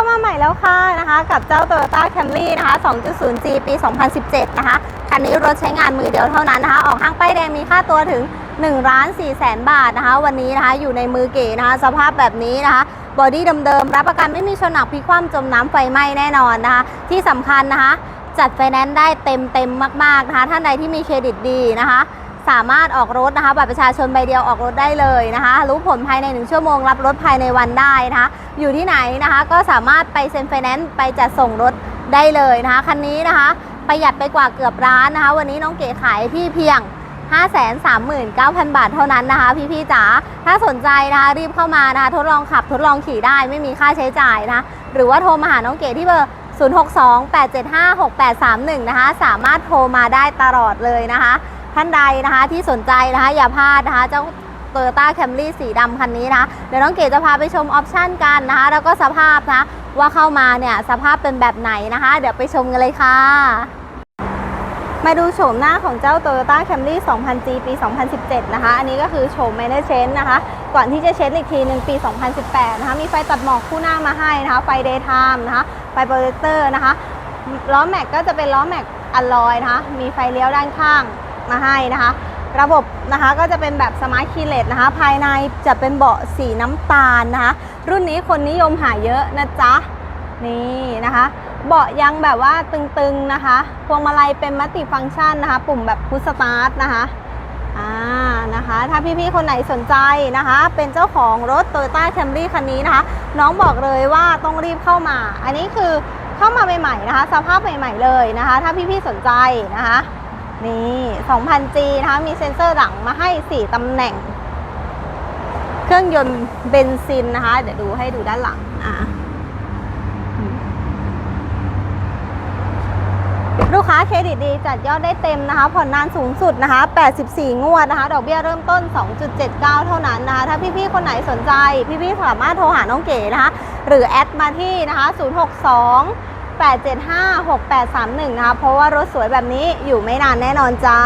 ามาใหม่แล้วค่ะนะคะ กับเจ้า Toyota Camry นะคะ 2.0G ปี 2017 นะคะ คันนี้รถใช้งานมือเดียวเท่านั้นนะคะ ออกห้างป้ายแดงมีค่าตัวถึง1ล้าน4แสนบาทนะคะ วันนี้นะคะอยู่ในมือเก๋นะคะ สภาพแบบนี้นะคะบอดี้เดิมๆรับประกันไม่มีชนหนักพิคว่ำจมน้ำไฟไหม้แน่นอนนะคะ ที่สำคัญนะคะ จัดไฟแนนซ์ได้เต็มเต็มๆมากๆนะคะท่านใดที่มีเครดิตดีนะคะ สามารถออกรถนะคะบัตรประชาชนใบเดียวออกรถได้เลยนะคะ รู้ผลภายใน 1 ชั่วโมง รับรถภายในวันได้นะคะ อยู่ที่ไหนนะคะ ก็สามารถไปเซ็นไฟแนนซ์ไปจัดส่งรถได้เลยนะคะคันนี้นะคะ ประหยัดไปกว่าเกือบร้านนะคะ วันนี้น้องเก๋ขายให้พี่เพียง 539,000 บาทเท่านั้นนะคะ พี่ๆจ๋าถ้าสนใจนะคะรีบเข้ามานะคะทดลองขับทดลองขี่ได้ไม่มีค่าใช้จ่ายนะคะหรือว่าโทรมาหาน้องเก๋ที่เบอร์0628756831 นะคะ สามารถโทรมาได้ตลอดเลยนะคะ ท่านใดนะคะที่สนใจนะคะอย่าพลาดนะคะเจ้า Toyota Camry สีดำคันนี้นะคะเดี๋ยวน้องเก๋จะพาไปชมออปชั่นกันนะคะ แล้วก็สภาพนะว่าเข้ามาเนี่ยสภาพเป็นแบบไหนนะคะ เดี๋ยวไปชมกันเลยค่ะ มาดูโฉมหน้าของเจ้า Toyota Camry 2000G ปี 2017 นะคะ อันนี้ก็คือโฉม m a n a g e n นะคะ ก่อนที่จะเช็ดอีกทีหนึ่งปี 2018 นะคะ มีไฟตัดหมอกคู่หน้ามาให้นะคะ ไฟ daytime นะคะ ไฟโปรเจคเตอร์นะคะ ล้อแม็กก็จะเป็นล้อแม็กอลลอยนะคะ มีไฟเลี้ยวด้านข้าง มาให้นะคะ ระบบนะคะก็จะเป็นแบบสมาร์ทคีเลสนะคะ ภายในจะเป็นเบาะสีน้ำตาลนะคะ รุ่นนี้คนนิยมหาเยอะนะจ๊ะ นี่นะคะ เบาะยังแบบว่าตึงๆนะคะพวงมาลัยเป็นมัลติฟังก์ชันนะคะ ปุ่มแบบพุชสตาร์ทนะคะอ่านะคะถ้าพี่ๆ คนไหนสนใจนะคะ เป็นเจ้าของรถ Toyota Camry คันนี้นะคะ น้องบอกเลยว่าต้องรีบเข้ามา อันนี้คือเข้ามาใหม่ๆนะคะ สภาพใหม่ๆเลยนะคะ ถ้าพี่ๆ สนใจนะคะ นี่ 2000G นะคะ มีเซ็นเซอร์หลังมาให้ 4ตำแหน่ง เครื่องยนต์เบนซินนะคะ เดี๋ยวดูให้ดูด้านหลัง อะลูกค้าเครดิตดีจัดยอดได้เต็มนะคะ ผ่อนนานสูงสุดนะคะ 84 งวดนะคะ ดอกเบี้ยเริ่มต้น 2.79 เท่านั้นนะคะ ถ้าพี่ๆ คนไหนสนใจ พี่ๆ สามารถโทรหาน้องเก๋นะคะ หรือแอดมาที่นะคะ 062 875 6831นะคะ เพราะว่ารถสวยแบบนี้อยู่ไม่นานแน่นอนจ้า